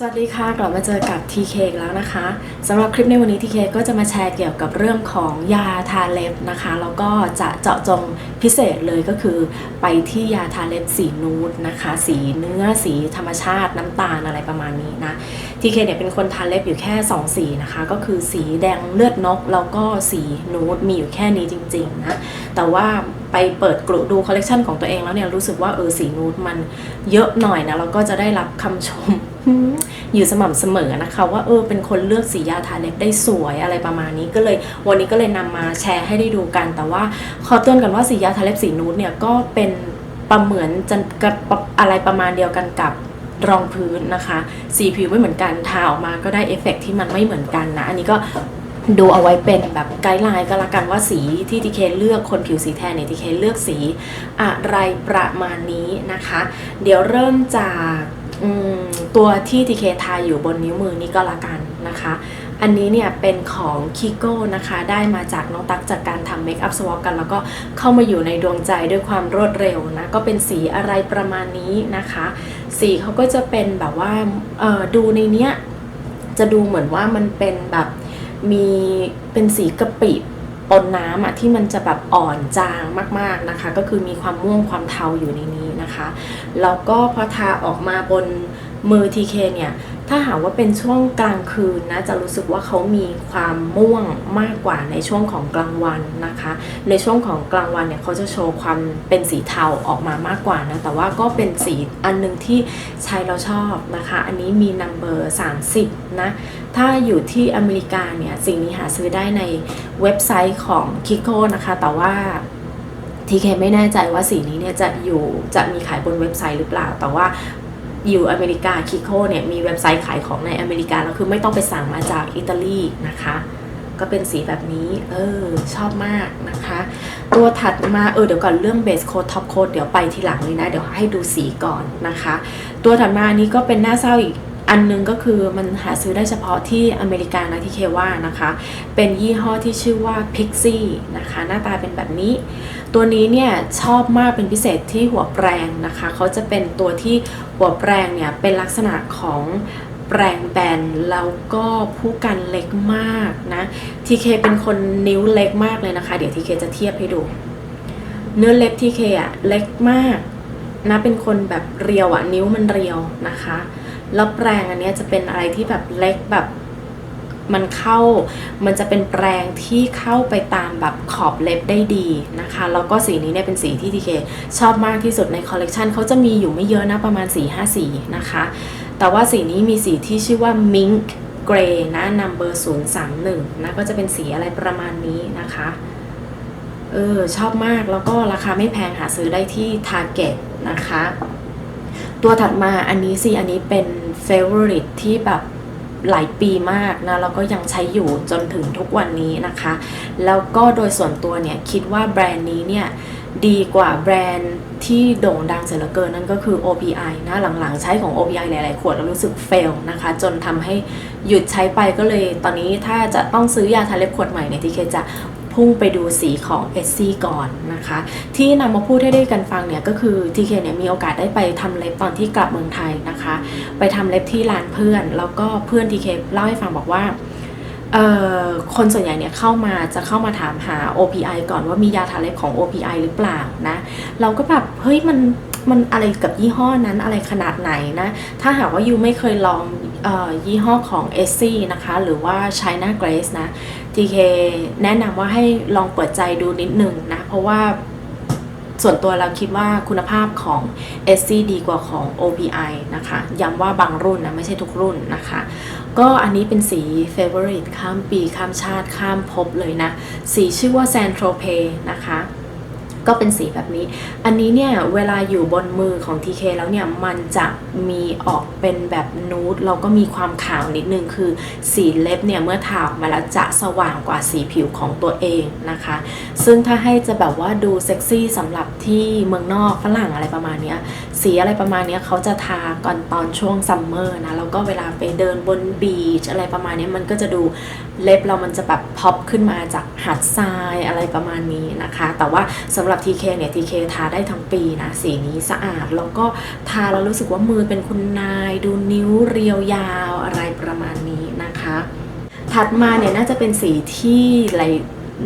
สวัสดีค่ะ กลับมาเจอกับ TK อีกแล้วนะคะสำหรับคลิปในวันนี้ TK ก็จะมาแชร์เกี่ยวกับเรื่องของยาทาเล็บนะคะ แล้วก็จะเจาะจงพิเศษเลยก็คือ ไปที่ยาทาเล็บสีนูดนะคะ สีเนื้อสีธรรมชาติน้ำตาลอะไรประมาณนี้นะ TK เนี่ยเป็นคนทาเล็บอยู่แค่ 2 สีนะคะ ก็คือสีแดงเลือดนก แล้วก็สีนูดมีอยู่แค่นี้จริงๆนะแต่ว่าไปเปิดกลุ่ดูคอลเลกชันของตัวเองแล้วเนี่ยรู้สึกว่าเออสีนูดมันเยอะหน่อยนะแล้วก็จะได้รับคำชม อยู่สม่ำเสมอนะคะ ว่าเออเป็นคนเลือกสียาทาเล็บได้สวยอะไรประมาณนี้ก็เลย วันนี้ก็เลยนำมาแชร์ให้ได้ดูกัน แต่ว่าขอเตือนกันว่าสียาทาเล็บสีนูดเนี่ยก็เป็นประเหมือนจะกับอะไรประมาณเดียวกันกับรองพื้นนะคะ สีผิวไม่เหมือนกันทาออกมาก็ได้เอฟเฟกต์ที่มันไม่เหมือนกันนะ อันนี้ก็ดูเอาไว้เป็นแบบไกด์ไลน์ก็แล้วกันว่าสีที่ทีเคเลือกคนผิวสีแทนเนี่ยทีเคเลือกสีอะไรประมาณนี้นะคะ เดี๋ยวเริ่มจาก ตัวที่ทีเคทาอยู่บนนิ้วมือนี้ก็ล้วกันนะคะ อันนี้เนี่ยเป็นของคิโก้นะคะ ได้มาจากน้องตั๊กจากการทำเมคอัพสวอปกัน แล้วก็เข้ามาอยู่ในดวงใจด้วยความรวดเร็วนะ ก็เป็นสีอะไรประมาณนี้นะคะ สีเขาก็จะเป็นแบบว่าดูในเนี้ยจะดูเหมือนว่ามันเป็นแบบมีเป็นสีกะปิ ปนน้ำอะที่มันจะแบบอ่อนจางมากๆนะคะ ก็คือมีความม่วงความเทาอยู่ในนี้นะคะแล้วก็พอทาออกมาบนมือทีเคเนี่ยถ้าหากว่าเป็นช่วงกลางคืนนะจะรู้สึกว่าเขามีความม่วงมากกว่าในช่วงของกลางวันนะคะ ในช่วงของกลางวันเนี่ยเขาจะโชว์ความเป็นสีเทาออกมามากกว่านะแต่ว่าก็เป็นสีอันหนึงที่ใช้เราชอบนะคะ อันนี้มีนัมเบอร์ 30 นะ ถ้าอยู่ที่อเมริกาเนี่ยสิ่งนี้หาซื้อได้ในเว็บไซต์ของ Kiko นะคะ แต่ว่าทีเคไม่แน่ใจว่าสีนี้เนี่ยจะอยู่จะมีขายบนเว็บไซต์หรือเปล่า แต่ว่าอยู่อเมริกาคิโคเนี่ยมีเว็บไซต์ขายของในอเมริกาแล้วคือไม่ต้องไปสั่งมาจากอิตาลีนะคะ ก็เป็นสีแบบนี้เออชอบมากนะคะ ตัวถัดมาเออเดี๋ยวก่อนเรื่องเบสโค d ท็อปโค d เดี๋ยวไปทีหลังเลยนะ เดี๋ยวให้ดูสีก่อนนะคะ ตัวถัดมาอันนี้ก็เป็นหน้าเศร้าอีก อันหนึงก็คือมันหาซื้อได้เฉพาะที่อเมริกานะที่เคว่านะคะ เป็นยี่ห้อที่ชื่อว่า Pixie นะคะ หน้าตาเป็นแบบนี้ ตัวนี้เนี่ยชอบมากเป็นพิเศษที่หัวแปรงนะคะ เขาจะเป็นตัวที่หัวแปรงเนี่ยเป็นลักษณะของแปรงแบนแล้วก็ผู้กันเล็กมากนะทีเคเป็นคนนิ้วเล็กมากเลยนะคะ เดี๋ยวทีเคจะเทียบให้ดู เนื้อเล็บทีเคอะเล็กมากนะเป็นคนแบบเรียวอะนิ้วมันเรียวนะคะ แล้วแปรงอันนี้จะเป็นอะไรที่แบบเล็กแบบมันเข้ามันจะเป็นแปรงที่เข้าไปตามแบบขอบเล็บได้ดีนะคะ แล้วก็สีนี้เนี่ยเป็นสีที่ทีเคชอบมากที่สุดในคอลเลกชันเขาจะมีอยู่ไม่เยอะนะประมาณ 4-5 สีนะคะ แต่ว่าสีนี้มีสีที่ชื่อว่า Mink Gray นะ number 031 นะ ก็จะเป็นสีอะไรประมาณนี้นะคะเออชอบมากแล้วก็ราคาไม่แพงหาซื้อได้ที่ Target นะคะ ตัวถัดมาอันนี้สิอันนี้เป็น favorite ที่แบบหลายปีมากนะแล้วก็ยังใช้อยู่จนถึงทุกวันนี้นะคะ แล้วก็โดยส่วนตัวเนี่ยคิดว่าแบรนด์นี้เนี่ยดีกว่าแบรนด์ที่โด่งดังเสียเหลือเกินนั่นก็คือ OPI นะหลังๆ ใช้ของ OPI หลายๆ ขวดแล้วรู้สึกเฟลนะคะ จนทำให้หยุดใช้ไปก็เลย ตอนนี้ถ้าจะต้องซื้อยาทาเล็บขวดใหม่เนี่ยทีเคจะ พุ่งไปดูสีของ s c ก่อนนะคะ ที่นำมาพูดให้ได้กันฟังเนี่ยก็คือทีเคเนี่ยมีโอกาสได้ไปทำเล็บตอนที่กลับเมืองไทยนะคะ ไปทำเล็บที่ร้านเพื่อน แล้วก็เพื่อนทีเคเล่าให้ฟังบอกว่าเอ่อคนส่วนใหญ่เนี่ยเข้ามาจะเข้ามาถามหา OPI ก่อนว่ามียาทาเล็บของ OPI หรือเปล่านะ เราก็แบบเฮ้ยมันมันอะไรกับยี่ห้อนั้นอะไรขนาดไหนนะ ถ้าหากว่ายูไม่เคยลองเออยี่ห้อของ e s s i นะคะ หรือว่า China Grace นะ TK แนะนำว่าให้ลองเปิดใจดูนิดนึงนะ เพราะว่าส่วนตัวเราคิดว่าคุณภาพของ s c ดีกว่าของ OPI นะคะ ย้ำว่าบางรุ่นนะ ไม่ใช่ทุกรุ่นนะคะ ก็อันนี้เป็นสี favorite ข้ามปี ข้ามชาติ ข้ามภพเลยนะ สีชื่อว่า San Tropez นะคะ ก็เป็นสีแบบนี้ อันนี้เนี่ยเวลาอยู่บนมือของ TK แล้วเนี่ยมันจะมีออกเป็นแบบนูดแล้วก็มีความขาวนิดนึงคือสีเล็บเนี่ยเมื่อทาออกมาแล้วจะสว่างกว่าสีผิวของตัวเองนะคะ ซึ่งถ้าให้จะแบบว่าดูเซ็กซี่สำหรับที่เมืองนอกฝรั่งอะไรประมาณนี้สีอะไรประมาณนี้เขาจะทาก่อนตอนช่วงซัมเมอร์นะแล้วก็เวลาไปเดินบนบีชอะไรประมาณนี้มันก็จะดูเล็บเรามันจะแบบพ็อปขึ้นมาจากหาดทรายอะไรประมาณนี้นะคะ แต่ว่าสำหรับบ TK เนี่ย TK ทาได้ทั้งปีนะ สีนี้สะอาด แล้วก็ทาแล้วรู้สึกว่ามือเป็นคุณนาย ดูนิ้วเรียวยาวอะไรประมาณนี้นะคะ ถัดมาเนี่ยน่าจะเป็นสีที่ไร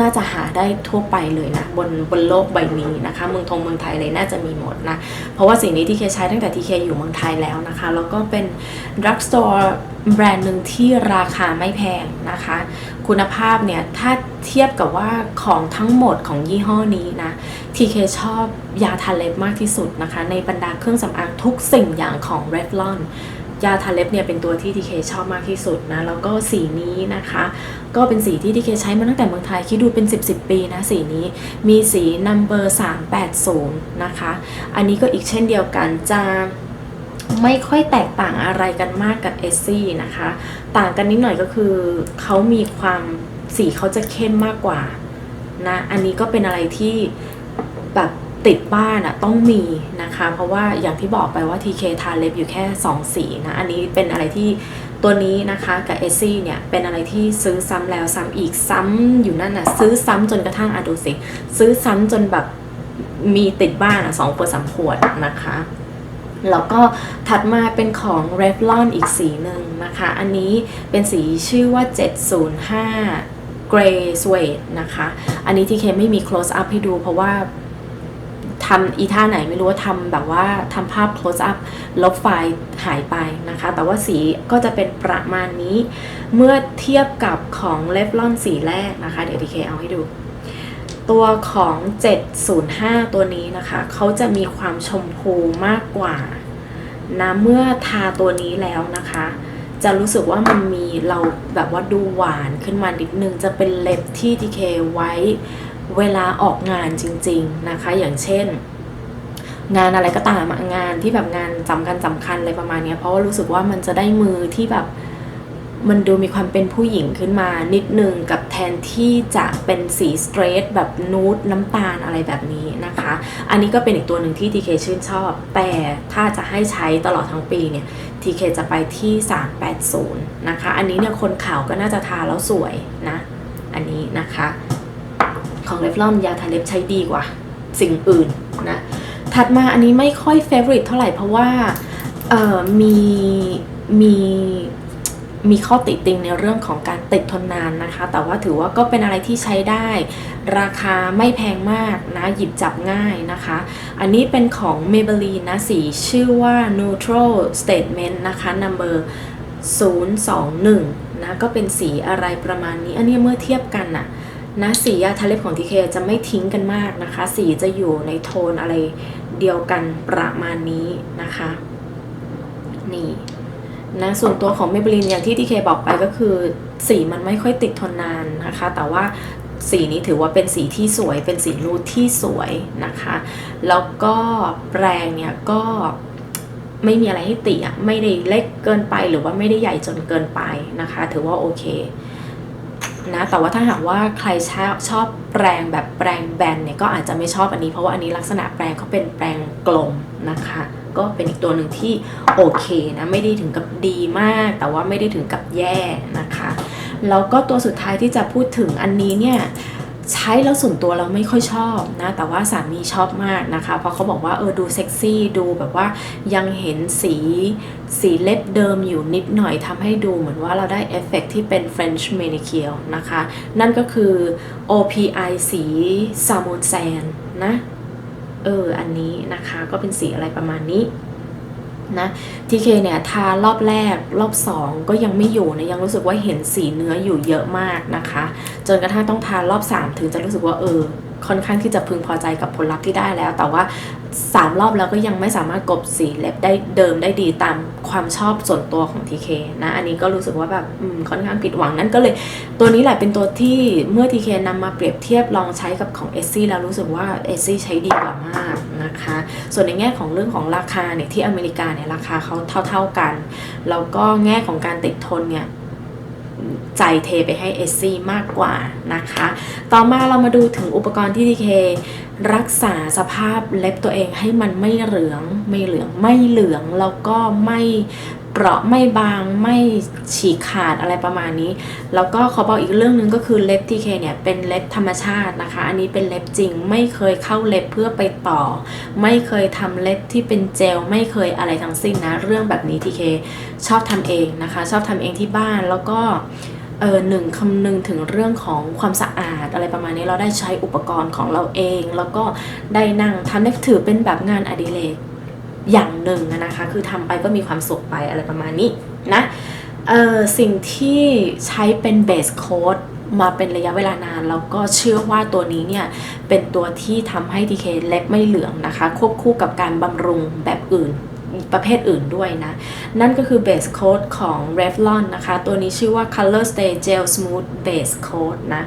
น่าจะหาได้ทั่วไปเลยนะบนบนโลกใบนี้นะคะเมืองทงเมืองไทยเลยน่าจะมีหมดนะ เพราะว่าสีนี้ที่เคใช้ตั้งแต่ที่เคอยู่เมืองไทยแล้วนะคะ แล้วก็เป็น drug store แบรนด์หนึ่งที่ราคาไม่แพงนะคะ คุณภาพเนี่ย ถ้าเทียบกับว่าของทั้งหมดของยี่ห้อนี้นะ TK ชอบยาทาเล็บมากที่สุดนะคะ ในบรรดาเครื่องสำอางทุกสิ่งอย่างของ Revlon ยาทาเล็บเนี่ยเป็นตัวที่ TK ชอบมากที่สุดนะแล้วก็สีนี้นะคะ ก็เป็นสีที่ TK ใช้มาตั้งแต่เมืองไทยคิดดูเป็น 10 10ปีนะสีนี้มีสี number 380นะคะ อันนี้ก็อีกเช่นเดียวกันจะไม่ค่อยแตกต่างอะไรกันมากกับเอซี่นะคะ ต่างกันนิดหน่อยก็คือเขามีความสีเขาจะเข้มมากกว่านะอันนี้ก็เป็นอะไรที่แบบ ติดบ้านอะต้องมีนะคะ เพราะว่าอย่างที่บอกไปว่า TK ทาเล็บอยู่แค่ 2 สีนะ อันนี้เป็นอะไรที่ตัวนี้นะคะกับเอซี่เนี่ยเป็นอะไรที่ซื้อซ้ำแล้วซ้ำอีกซ้ำอยู่นั่นอะซื้อซ้ำจนกระทั่งอะดูสิ ซื้อซ้ำจนแบบมีติดบ้านอะสองขวดสามขวดนะคะแล้วก็ถัดมาเป็นของ Revlon อีกสีหนึ่งนะคะ อันนี้เป็นสีชื่อว่า 705 Grey Suede นะคะ อันนี้ที่เคไม่มี close up ให้ดูเพราะว่า ทำอีท่าไหนไม่รู้ว่าทำแบบว่าทำภาพ close up ลบไฟล์หายไปนะคะ แต่ว่าสีก็จะเป็นประมาณนี้ เมื่อเทียบกับของ Revlon สีแรกนะคะ เดี๋ยวทีเคเอาให้ดู ตัวของ 705 ตัวนี้นะคะ เขาจะมีความชมพูมากกว่านะเมื่อทาตัวนี้แล้วนะคะ จะรู้สึกว่ามันมีเราแบบว่าดูหวานขึ้นมานิดนึง จะเป็นเล็บที่ทีเคไว้ เวลาออกงานจริง ๆนะคะ อย่างเช่น งานอะไรก็ตามงานที่แบบงานสำคัญสำคัญอะไรประมาณนี้เพราะว่ารู้สึกว่ามันจะได้มือที่แบบมันดูมีความเป็นผู้หญิงขึ้นมานิดนึงกับแทนที่จะเป็นสีสเตรทแบบนูดน้ำตาลอะไรแบบนี้นะคะ อันนี้ก็เป็นอีกตัวหนึ่งที่ TK ชื่นชอบ แต่ถ้าจะให้ใช้ตลอดทั้งปีเนี่ย TK จะไปที่ 380 นะคะ อันนี้เนี่ยคนขาวก็น่าจะทาแล้วสวยนะ อันนี้นะคะ ของ Revlon ยาทาเล็บใช้ดีกว่า สิ่งอื่นนะ ถัดมาอันนี้ไม่ค่อยเฟ v o r i t e เท่าไหร่เพราะว่ามีมีมีข้อติติงในเรื่องของการติดทนนานนะคะ แต่ว่าถือว่าก็เป็นอะไรที่ใช้ได้ ราคาไม่แพงมากนะ หยิบจับง่ายนะคะ อันนี้เป็นของ Maybelline นะ สีชื่อว่า Neutral Statement นะคะ number 021 นะ ก็เป็นสีอะไรประมาณนี้ อันนี้เมื่อเทียบกันน่ะ นะสียาทาเล็บของทีเคจะไม่ทิ้งกันมากนะคะ สีจะอยู่ในโทนอะไรเดียวกันประมาณนี้นะคะ นี่นะส่วนตัวของเมเบลินอย่างที่ทีเคบอกไปก็คือ สีมันไม่ค่อยติดทนนานนะคะ แต่ว่าสีนี้ถือว่าเป็นสีที่สวยเป็นสีนูดที่สวยนะคะ แล้วก็แปรงเนี่ยก็ไม่มีอะไรให้ติอะไม่ได้เล็กเกินไปหรือว่าไม่ได้ใหญ่จนเกินไปนะคะ ถือว่าโอเค นะแต่ว่าถ้าหากว่าใครชอบชอบแปรงแบบแปรงแบนเนี่ยก็อาจจะไม่ชอบอันนี้ เพราะว่าอันนี้ลักษณะแปรงเขาเป็นแปรงกลมนะคะ ก็เป็นอีกตัวหนึ่งที่โอเคนะไม่ได้ถึงกับดีมาก แต่ว่าไม่ได้ถึงกับแย่นะคะแล้วก็ตัวสุดท้ายที่จะพูดถึงอันนี้เนี่ย ใช้แล้วส่วนตัวเราไม่ค่อยชอบนะแต่ว่าสามีชอบมากนะคะ เพราะเขาบอกว่าเออดูเซ็กซี่ดูแบบว่ายังเห็นสีสีเล็บเดิมอยู่นิดหน่อยทำให้ดูเหมือนว่าเราได้เอฟเฟกที่เป็น French manicure นะคะ นั่นก็คือ OPI สี Salmon Sand นะเอออันนี้นะคะก็เป็นสีอะไรประมาณนี้ นะทีเคเนี่ยทารอบแรกรอบ 2 ก็ยังไม่อยู่นะยังรู้สึกว่าเห็นสีเนื้ออยู่เยอะมากนะคะ จนกระทั่งต้องทารอบ 3 ถึงจะรู้สึกว่าเออค่อนข้างที่จะพึงพอใจกับผลลัพธ์ที่ได้แล้ว แต่ว่า 3รอบแล้วก็ยังไม่สามารถกบสีเล็บได้เดิมได้ดีตามความชอบส่วนตัวของ TK นะ อันนี้ก็รู้สึกว่าแบบค่อนข้างผิดหวังนั่นก็เลยตัวนี้แหละเป็นตัวที่เมื่อ TK นำมาเปรียบเทียบลองใช้กับของ s อแล้วรู้สึกว่า s อใช้ดีกว่ามากนะคะ ส่วนในแง่ของเรื่องของราคาเนี่ยที่อเมริกาเนี่ยราคาเขาเท่า ๆกัน แล้วก็แง่ของการติดทนเนี่ยใจเทไปให้เอซี่มากกว่านะคะ ต่อมาเรามาดูถึงอุปกรณ์ที่ทีเค รักษาสภาพเล็บตัวเองให้มันไม่เหลืองไม่เหลืองไม่เหลืองแล้วก็ไม่เปราะไม่บางไม่ฉีกขาดอะไรประมาณนี้ แล้วก็ขอบอกอีกเรื่องหนึ่งก็คือเล็บ TK เคเนี่ยเป็นเล็บธรรมชาตินะคะ อันนี้เป็นเล็บจริงไม่เคยเข้าเล็บเพื่อไปต่อ ไม่เคยทำเล็บที่เป็นเจลไม่เคยอะไรทั้งสิ้นนะ เรื่องแบบนี้ TK ชอบทำเองนะคะ ชอบทำเองที่บ้านแล้วก็ เออหนึ่งคำนึงถึงเรื่องของความสะอาดอะไรประมาณนี้เราได้ใช้อุปกรณ์ของเราเอง แล้วก็ได้นั่งทำได้ถือเป็นแบบงานอดิเรกอย่างหนึ่งนะคะ คือทำไปก็มีความสุขไปอะไรประมาณนี้นะเออสิ่งที่ใช้เป็นเบสโค้ดมาเป็นระยะเวลานาน แล้วก็เชื่อว่าตัวนี้เนี่ย เป็นตัวที่ทำให้ TK เล็บไม่เหลืองนะคะ ควบคู่กับการบำรุงแบบอื่น ประเภทอื่นด้วยนะ นั่นก็คือเบสโค้ดของ Revlon นะคะ ตัวนี้ชื่อว่า Color Stay Gel Smooth Base Coat นะ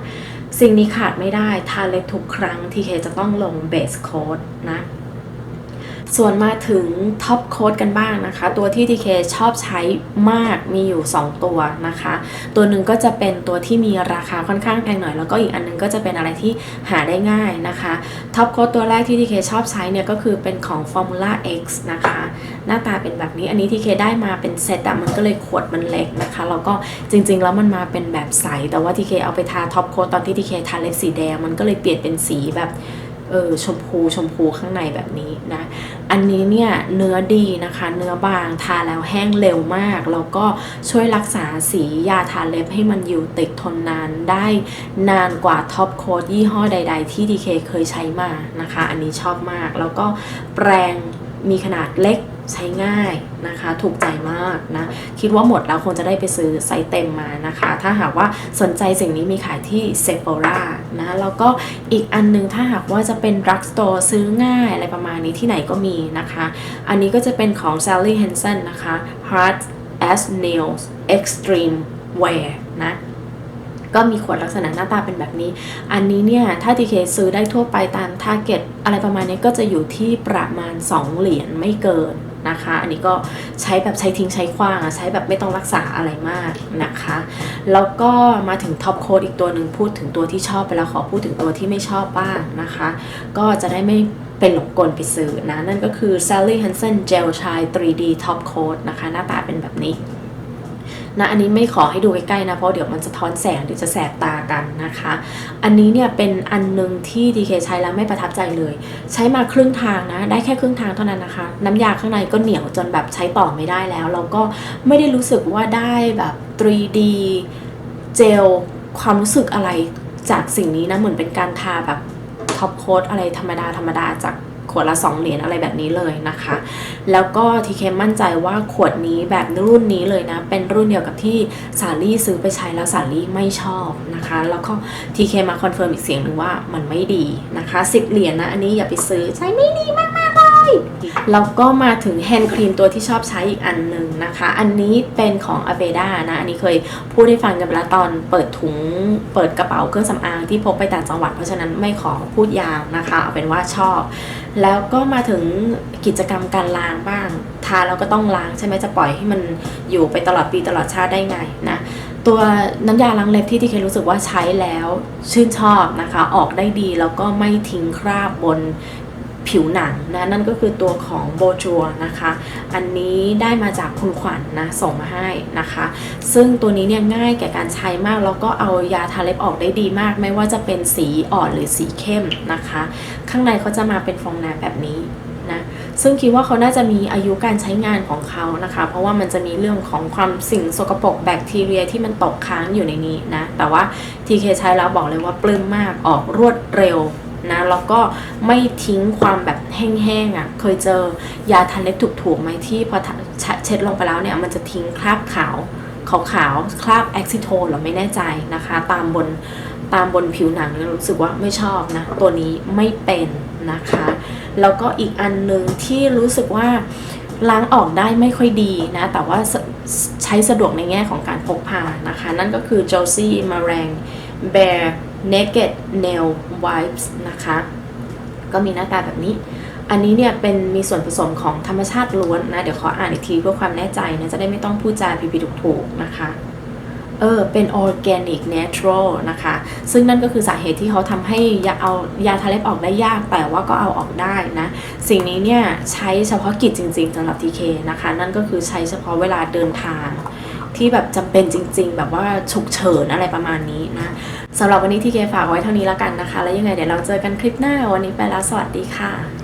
สิ่งนี้ขาดไม่ได้ทาเล็บทุกครั้งที่เคจะต้องลงเบสโค้ดนะ ส่วนมาถึงท็อปโค้ดกันบ้างนะคะ ตัวที่ TK ชอบใช้มากมีอยู่ 2 ตัวนะคะ ตัวหนึ่งก็จะเป็นตัวที่มีราคาค่อนข้างแพงหน่อย แล้วก็อีกอันหนึงก็จะเป็นอะไรที่หาได้ง่ายนะคะท็อปโค้ดตัวแรกที่ TK ชอบใช้เนี่ยก็คือเป็นของ Formula X นะคะ หน้าตาเป็นแบบนี้อันนี้ TK ได้มาเป็นเซตอะมันก็เลยขวดมันเล็กนะคะแล้วก็จริงๆ แล้วมันมาเป็นแบบใสแต่ว่า TK เอาไปทาท็อปโค้ดตอนที่ TK ทาเล็บสีแดงมันก็เลยเปลี่ยนเป็นสีแบบ เออชมพูชมพูข้างในแบบนี้นะ อันนี้เนี่ยเนื้อดีนะคะ เนื้อบางทาแล้วแห้งเร็วมาก แล้วก็ช่วยรักษาสียาทาเล็บให้มันอยู่ติดทนนานได้นานกว่าท็อปโค้ดยี่ห้อใด ๆ ที่ DK เคยใช้มานะคะ อันนี้ชอบมากแล้วก็แปรง มีขนาดเล็กใช้ง่ายนะคะ ถูกใจมากนะ คิดว่าหมดแล้วคงจะได้ไปซื้อไซส์เต็มมานะคะ ถ้าหากว่าสนใจสิ่งนี้มีขายที่ Sephora นะแล้วก็อีกอันนึงถ้าหากว่าจะเป็น drug store ซื้อง่ายอะไรประมาณนี้ที่ไหนก็มีนะคะ อันนี้ก็จะเป็นของ Sally Hansen นะคะ Hard as Nails Extreme Wear นะ ก็มีขวดลักษณะหน้าตาเป็นแบบนี้ อันนี้เนี่ยถ้า TK ซื้อได้ทั่วไปตาม Target อะไรประมาณนี้ก็จะอยู่ที่ประมาณ 2 เหรียญไม่เกินนะคะ อันนี้ก็ใช้แบบใช้ทิ้งใช้ขว้างอะใช้แบบไม่ต้องรักษาอะไรมากนะคะ แล้วก็มาถึงท็อปโค้ดอีกตัวหนึ่งพูดถึงตัวที่ชอบไปแล้วขอพูดถึงตัวที่ไม่ชอบบ้างนะคะ ก็จะได้ไม่เป็นหลงกลไปซื้อนะ นั่นก็คือ Sally Hansen Gel Chai 3D Top Coat นะคะ หน้าตาเป็นแบบนี้ นะอันนี้ไม่ขอให้ดูใกล้ๆนะเพราะเดี๋ยวมันจะท้อนแสงเดี๋ยวจะแสบตากันนะคะ อันนี้เนี่ยเป็นอันหนึงที่ DK ใช้แล้วไม่ประทับใจเลย ใช้มาครึ่งทางนะได้แค่ครึ่งทางเท่านั้นนะคะ น้ำยาข้างในก็เหนียวจนแบบใช้ต่อไม่ได้แล้วแล้วก็ไม่ได้รู้สึกว่าได้แบบ 3D เจลความรู้สึกอะไรจากสิ่งนี้นะเหมือนเป็นการทาแบบท็อปโค้ดอะไรธรรมดาธรรมดาจาก ขวดละ 2 เหรียญอะไรแบบนี้เลยนะคะ แล้วก็ทีเคมั่นใจว่าขวดนี้แบบรุ่นนี้เลยนะ เป็นรุ่นเดียวกับที่สาลี่ซื้อไปใช้แล้วสาลี่ไม่ชอบนะคะ แล้วก็ทีเคมาคอนเฟิร์มอีกเสียงหนึ่งว่ามันไม่ดีนะคะ 10 เหรียญนะอันนี้อย่าไปซื้อใช้ไม่ดีมากๆเลย แล้วก็มาถึงแฮนด์ครีมตัวที่ชอบใช้อีกอันหนึ่งนะคะ อันนี้เป็นของ a v e d a นะ อันนี้เคยพูดให้ฟังกันไปแล้วตอนเปิดถุงเปิดกระเป๋าเครื่องสำอางที่พกไปต่างจังหวัดเพราะฉะนั้นไม่ขอพูดยาวนะคะ เอาเป็นว่าชอบ แล้วก็มาถึงกิจกรรมการล้างบ้าง ทาแล้วก็ต้องล้างใช่ไหมจะปล่อยให้มันอยู่ไปตลอดปีตลอดชาติได้ไงนะตัวน้ำยาล้างเล็บที่ที่เครู้สึกว่าใช้แล้ว ชื่นชอบนะคะ ออกได้ดีแล้วก็ไม่ทิ้งคราบบน ผิวหนังนะนั่นก็คือตัวของโบจัวนะคะ อันนี้ได้มาจากคุณขวัญนนะส่งมาให้นะคะ ซึ่งตัวนี้เนี่ยง่ายแก่การใช้มาก แล้วก็เอายาทาเล็บออกได้ดีมาก ไม่ว่าจะเป็นสีอ่อนหรือสีเข้มนะคะ ข้างในเขาจะมาเป็นฟองน้ำแบบนี้นะซึ่งคิดว่าเขาน่าจะมีอายุการใช้งานของเขานะคะ เพราะว่ามันจะมีเรื่องของความสิ่งสกปรกแบคทีเรียที่มันตกค้างอยู่ในนี้นะ แต่ว่า TK ใช้แล้วบอกเลยว่าปลื้มมากออกรวดเร็ว นะแล้วก็ไม่ทิ้งความแบบแห้งๆอะ่ะเคยเจอยาทาเล็บถูกๆไหมที่พอเช็ดลงไปแล้วเนี่ยมันจะทิ้งคราบขาวขาวๆคราบแอคซิโทนหรือไม่แน่ใจนะคะ ตามบนตามบนผิวหนังเนี่ยรู้สึกว่าไม่ชอบนะ ตัวนี้ไม่เป็นนะคะ แล้วก็อีกอันหนึ่งที่รู้สึกว่าล้างออกได้ไม่ค่อยดีนะ แต่ว่าใช้สะดวกในแง่ของการพกพานะคะ นั่นก็คือ Josie Marang Bare Naked Nail Wipes นะคะ ก็มีหน้าตาแบบนี้ อันนี้เนี่ยเป็นมีส่วนผสมของธรรมชาติล้วนนะ เดี๋ยวขออ่านอีกทีเพื่อความแน่ใจนะ จะได้ไม่ต้องพูดจาผิดๆถูกๆนะคะเออเป็น organic natural นะคะ ซึ่งนั่นก็คือสาเหตุที่เขาทำให้ยาเอายาทาเล็บออกได้ยาก แต่ว่าก็เอาออกได้นะ สิ่งนี้เนี่ยใช้เฉพาะกิจจริงๆสำหรับ TK นะคะ นั่นก็คือใช้เฉพาะเวลาเดินทาง ที่แบบจำเป็นจริง ๆ แบบว่าฉุกเฉินอะไรประมาณนี้นะสำหรับวันนี้ที่เกฝากไว้เท่านี้แล้วกันนะคะ แล้วยังไงเดี๋ยวเราเจอกันคลิปหน้าวันนี้ไปแล้วสวัสดีค่ะ